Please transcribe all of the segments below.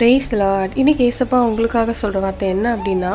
Brace Lord இன்னைக்கு ஏசப்பா உங்களுக்காக சொல்கிற வார்த்தை என்ன அப்படின்னா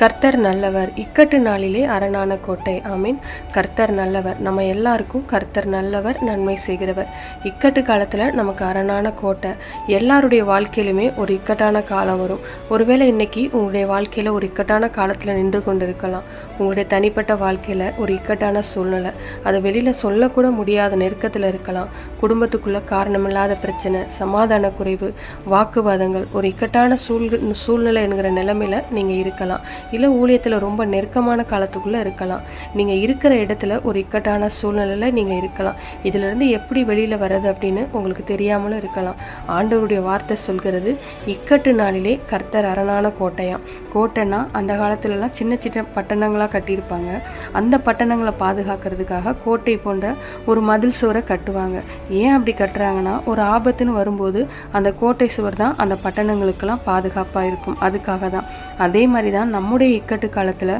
கர்த்தர் நல்லவர். இக்கட்டு நாளிலே அரணான கோட்டை. ஐ மீன் கர்த்தர் நல்லவர். நம்ம எல்லாருக்கும் கர்த்தர் நல்லவர் நன்மை செய்கிறவர். இக்கட்டு காலத்தில் நமக்கு அரணான கோட்டை. எல்லாருடைய வாழ்க்கையிலுமே ஒரு இக்கட்டான காலம் வரும். ஒருவேளை இன்னைக்கு உங்களுடைய வாழ்க்கையில் ஒரு இக்கட்டான காலத்தில் நின்று கொண்டு இருக்கலாம் உங்களுடைய தனிப்பட்ட வாழ்க்கையில் ஒரு இக்கட்டான சூழ்நிலை. அதை வெளியில் சொல்லக்கூட முடியாத நெருக்கத்தில் இருக்கலாம். குடும்பத்துக்குள்ளே காரணமில்லாத பிரச்சனை சமாதான குறைவு வாக்குவாதங்கள் ஒரு இக்கட்டான சூழ் சூழ்நிலை என்கிற நிலைமையில நீங்கள் இருக்கலாம். இல்லை ஊழியத்தில் ரொம்ப நெருக்கமான காலத்துக்குள்ளே இருக்கலாம். நீங்கள் இருக்கிற இடத்துல ஒரு இக்கட்டான சூழ்நிலையில் நீங்கள் இருக்கலாம். இதிலிருந்து எப்படி வெளியில் வர்றது அப்படின்னு உங்களுக்கு தெரியாமலும் இருக்கலாம். ஆண்டவருடைய வார்த்தை சொல்கிறது இக்கட்டு நாளிலே கர்த்தர் அரணான கோட்டையாம் கோட்டைன்னா அந்த காலத்துலலாம் சின்ன சின்ன பட்டணங்களாக கட்டியிருப்பாங்க. அந்த பட்டணங்களை பாதுகாக்கிறதுக்காக கோட்டை போன்ற ஒரு மதில் சுவரை கட்டுவாங்க. ஏன் அப்படி கட்டுறாங்கன்னா ஒரு ஆபத்துன்னு வரும்போது அந்த கோட்டை சுவர் தான் அந்த பட்டணங்களுக்கெல்லாம் பாதுகாப்பாக இருக்கும். அதுக்காக தான். அதே மாதிரி தான் நம்முடைய இக்கட்டு காலத்தில்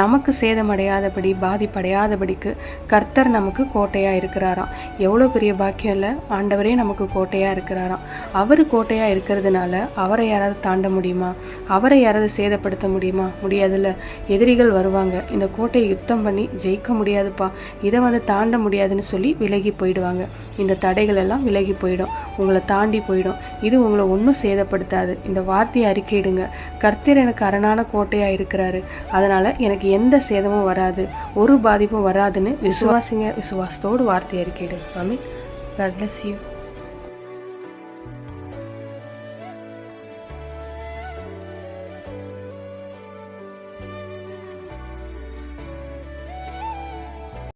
நமக்கு சேதமடையாதபடி பாதிப்படையாதபடிக்கு கர்த்தர் நமக்கு கோட்டையாக இருக்கிறாராம். எவ்வளோ பெரிய பாக்கியம் இல்லை? ஆண்டவரே நமக்கு கோட்டையாக இருக்கிறாராம். அவர் கோட்டையாக இருக்கிறதுனால அவரை யாராவது தாண்ட முடியுமா? அவரை யாராவது சேதப்படுத்த முடியுமா? முடியாதுல்ல. எதிரிகள் வருவாங்க. இந்த கோட்டையை யுத்தம் பண்ணி ஜெயிக்க முடியாதுப்பா. இதை வந்து தாண்ட முடியாதுன்னு சொல்லி விலகி போயிடுவாங்க. இந்த தடைகள் எல்லாம் விலகி போயிடும். உங்களை தாண்டி போயிடும். இது உங்களை ஒன்றும் சேதப்படுத்தாது. இந்த வார்த்தையை அறிக்கையிடுங்க. கர்த்தர் எனக்கு அரணான கோட்டையாக இருக்கிறாரு. அதனால் எனக்கு எந்த சேதமும் வராது. ஒரு பாதிப்பும் வராதுன்னு விசுவாசிங்க. விசுவாசத்தோடு வார்த்தை அறிக்கையிடு. மாமி God bless யூ